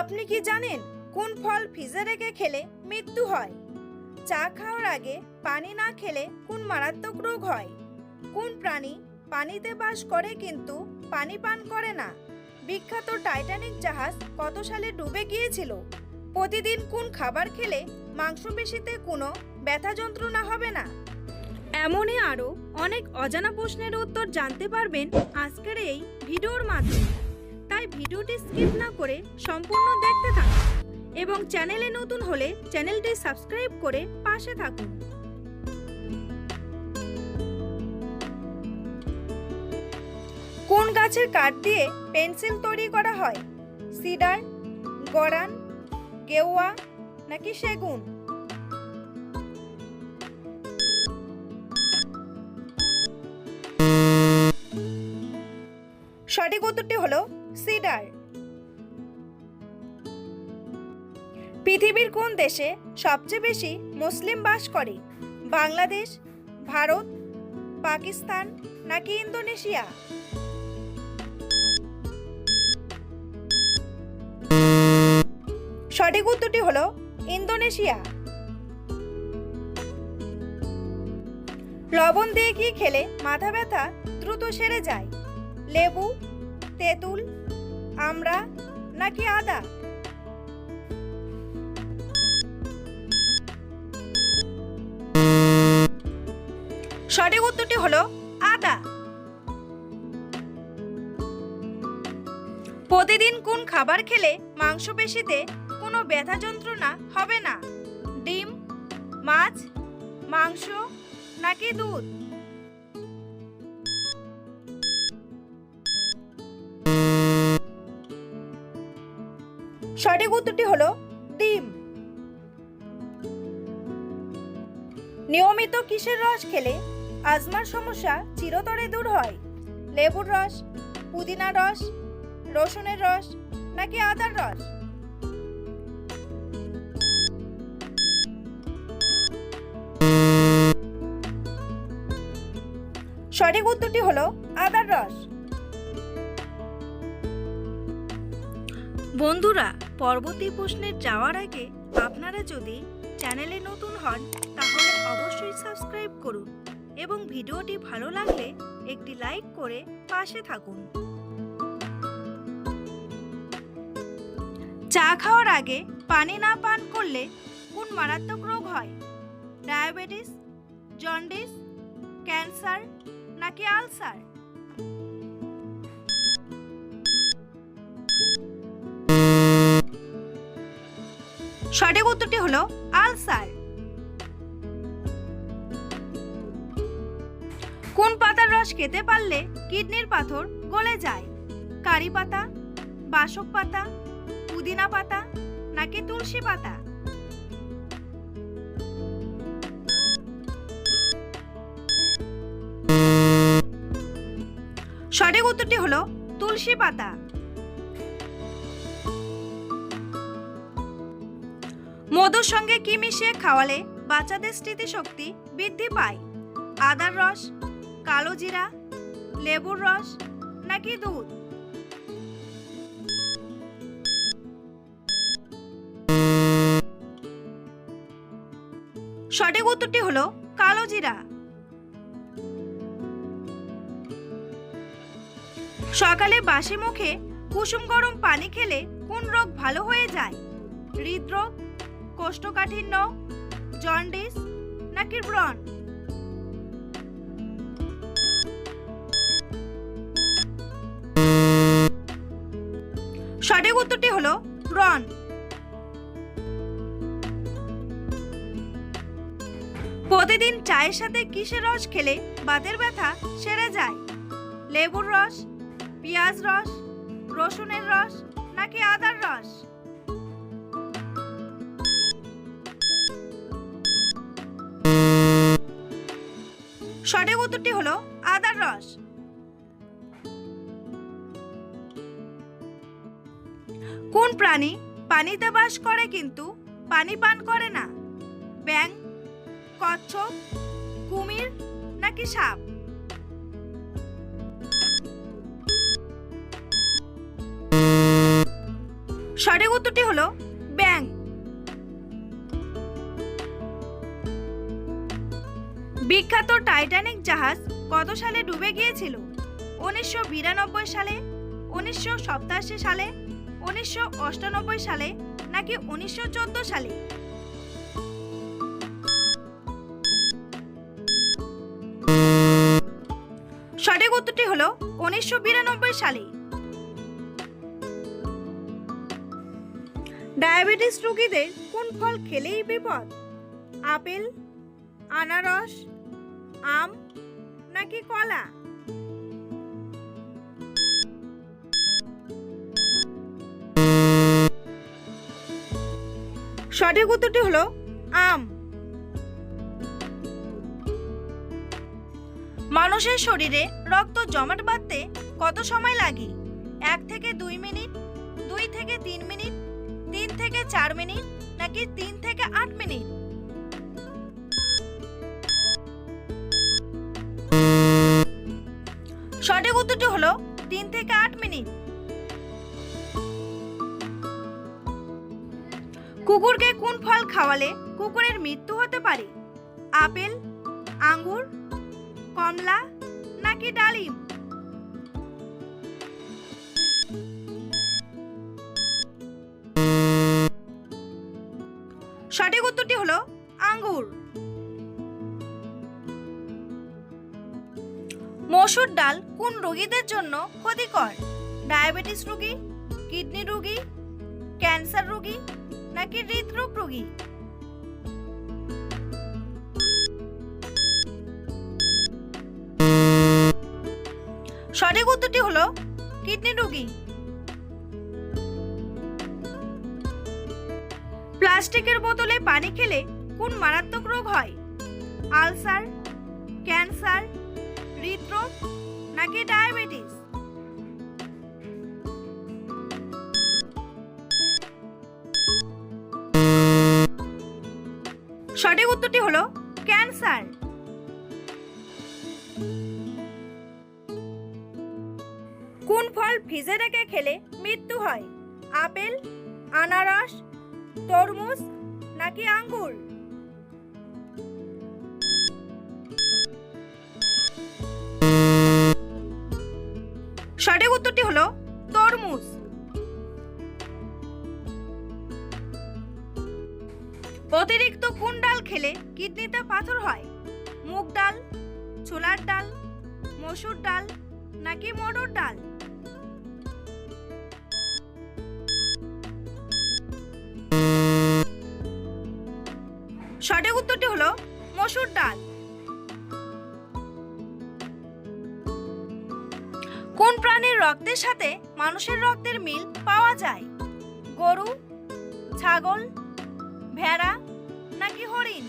আপনি কি জানেন কোন ফল ফ্রিজে রেখে খেলে মৃত্যু হয়? চা খাওয়ার আগে পানি না খেলে কোন মারাত্মক রোগ হয়? কোন প্রাণী পানিতে বাস করে কিন্তু পানি পান করে না? বিখ্যাত টাইটানিক জাহাজ কত সালে ডুবে গিয়েছিল? প্রতিদিন কোন খাবার খেলে মাংসপেশিতে কোনো ব্যথা যন্ত্রণা হবে না? এমনই আরও অনেক অজানা প্রশ্নের উত্তর জানতে পারবেন আজকের এই ভিডিওর মাধ্যমে। তাই ভিডিওটি স্কিপ না করে সম্পূর্ণ দেখতে থাকুন এবং চ্যানেলে নতুন হলে চ্যানেলটি সাবস্ক্রাইব করে পাশে থাকুন। কোন গাছের কাঠ দিয়ে পেন্সিল তৈরি করা হয়? সিডার গড়ান গেওয়া নাকি সেগুন? সঠিক উত্তরটি হলো সিডার। পৃথিবীর কোন দেশে সবচেয়ে বেশি মুসলিম বাস করে? বাংলাদেশ, ভারত, পাকিস্তান নাকি ইন্দোনেশিয়া? সঠিক উত্তরটি হলো ইন্দোনেশিয়া। লবণ দিয়ে কি খেলে মাথা ব্যথা দ্রুত সেরে যায়? লেবু, তেঁতুল আমড়া নাকি আদা? সঠিক উত্তরটি হলো আদা। প্রতিদিন কোন খাবার খেলে মাংসপেশিতে কোনো ব্যথা যন্ত্রণা হবে না? ডিম, মাছ, মাংস নাকি দুধ? সঠিক উত্তরটি হলো ডিম। নিয়মিত কিসের রস খেলে আজমার সমস্যা চিরতরে দূর হয়? লেবুর রস পুদিনা রস, রসুনের রস নাকি আদার রস? সঠিক উত্তরটি হলো আদার রস। বন্ধুরা পরবর্তী প্রশ্নে যাওয়ার আগে আপনারা যদি চ্যানেলে নতুন হন, তাহলে অবশ্যই সাবস্ক্রাইব করুন এবং ভিডিওটি ভালো লাগলে একটি লাইক করে পাশে থাকুন। চা খাওয়ার আগে পানি না পান করলে কোন মারাত্মক রোগ হয়? ডায়াবেটিস, জন্ডিস, ক্যান্সার নাকি আলসার? সঠিক উত্তরটি হলো আলসার। কোন পাতার রস খেতে পারলে কিডনির পাথর গলে যায়? কারি পাতা, বাসক পাতা, পুদিনা পাতা নাকি তুলসী পাতা? সঠিক উত্তরটি হলো তুলসী পাতা। মধুর সঙ্গে কি মিশিয়ে খাওয়ালে বাচ্চাদের স্মৃতিশক্তি বৃদ্ধি পায়? আদার রস, কালো জিরা, লেবুর রস নাকি দুধ? সঠিক উত্তরটি হলো কালো জিরা। সকালে বাসি মুখে কুসুম গরম পানি খেলে কোন রোগ ভালো হয়ে যায়? হৃদরোগ কোষ্ঠকাঠিন্য, জন্ডিস নাকি ব্রণ? সঠিক উত্তরটি হলো ব্রণ। প্রতিদিন চায়ের সাথে কিসের রস খেলে বাতের ব্যথা সেরে যায়? লেবুর রস, পেঁয়াজ রস, রসুনের রস নাকি আদার রস? সঠিক উত্তরটি হলো আদার রস। কোন প্রাণী পানিতে বাস করে কিন্তু পানি পান করে না? ব্যাং কচ্ছপ, কুমির নাকি সাপ? সঠিক উত্তরটি হলো ব্যাং বিখ্যাত টাইটানিক জাহাজ কত সালে ডুবে গিয়েছিল? উনিশশো বিরানব্বই সালে, উনিশশো সপ্তাশি সালে, উনিশশো অষ্টানব্বই সালে, নাকি উনিশশো চোদ্দ সালে? সঠিক উত্তরটি হলো উনিশশো বিরানব্বই সালে। ডায়াবেটিস রোগীদের কোন ফল খেলেই বিপদ? আপেল, আনারস আম নাকি কলা? সঠিক উত্তরটি হলো আম। মানুষের শরীরে রক্ত জমাট বাঁধতে কত সময় লাগে? এক থেকে দুই মিনিট, দুই থেকে তিন মিনিট, তিন থেকে চার মিনিট নাকি তিন থেকে আট মিনিট? উত্তরটি হলো তিন থেকে আট মিনিট। কুকুরকে কোন ফল খাওয়ালে কুকুরের মৃত্যু হতে পারে? আপেল, আঙ্গুর, কমলা নাকি ডালিম? সঠিক উত্তরটি হলো আঙ্গুর। মসুর ডাল কোন রোগীদের জন্য ক্ষতিকর? ডায়াবেটিস রোগী, কিডনি রোগী, ক্যান্সার রোগী নাকি হৃদরোগ রোগী? সঠিক উত্তরটি হলো কিডনি রোগী। প্লাস্টিকের বোতলে পানি খেলে কোন মারাত্মক রোগ হয়? আলসার, ক্যান্সার হৃদরোগ নাকি ডায়াবেটিস সঠিক উত্তরটি হলো ক্যান্সার। কোন ফল ভিজে রেখে খেলে মৃত্যু হয়? আপেল, আনারস, তরমুজ নাকি আঙ্গুর? সঠিক উত্তরটি হলো তরমুজ। অতিরিক্ত কোন ডাল খেলে কিডনিতে পাথর হয়। মুগ ডাল, ছোলার ডাল, মসুর ডাল নাকি মটর ডাল? সঠিক উত্তরটি হলো মসুর ডাল। রক্তের সাথে মানুষের রক্তের মিল পাওয়া যায়। গরু, ছাগল, ভেড়া নাকি হরিণ?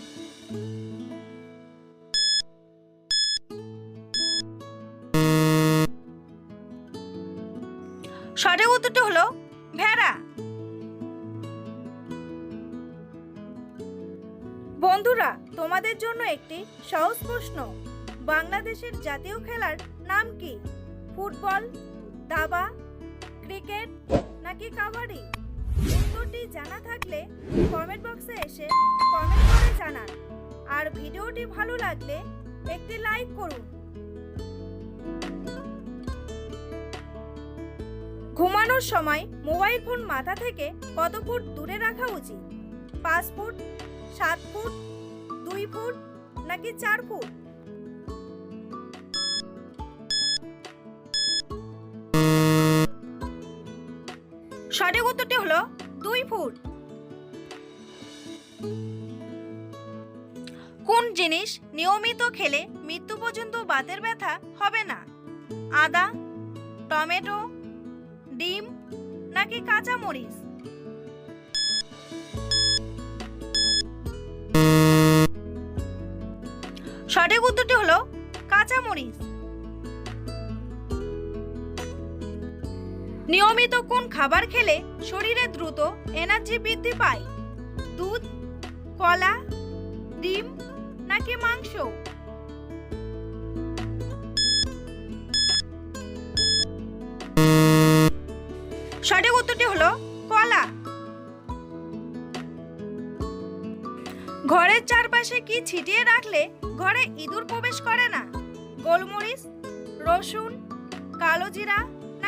সঠিক উত্তরটি হলো ভেড়া। বন্ধুরা, তোমাদের জন্য একটি সহজ প্রশ্ন। বাংলাদেশের জাতীয় খেলার নাম কি? ফুটবল দাবা, ক্রিকেট নাকি কাবাডি? উত্তরটি জানা থাকলে কমেন্ট বক্সে এসে কমেন্ট করে জানান। আর ভিডিওটি ভালো লাগলে একটি লাইক করুন। ঘুমানোর সময় মোবাইল ফোন মাথা থেকে কত ফুট দূরে রাখা উচিত? পাঁচ ফুট, সাত ফুট, দুই ফুট নাকি চার ফুট? সঠিক উত্তরটি হলো দুই ফুট। কোন জিনিস নিয়মিত খেলে মৃত্যু পর্যন্ত বাতের ব্যথা হবে না? আদা, টমেটো, ডিম নাকি কাঁচা মরিচ সঠিক উত্তরটি হলো কাঁচা মরিচ নিয়মিত কোন খাবার খেলে শরীরে দ্রুত এনার্জি বৃদ্ধি পায়? দুধ, কলা, ডিম নাকি মাংস? সঠিক উত্তরটি হলো কলা। ঘরের চারপাশে কি ছিটিয়ে রাখলে ঘরে ইঁদুর প্রবেশ করে না? গোলমরিচ, রসুন, কালো জিরা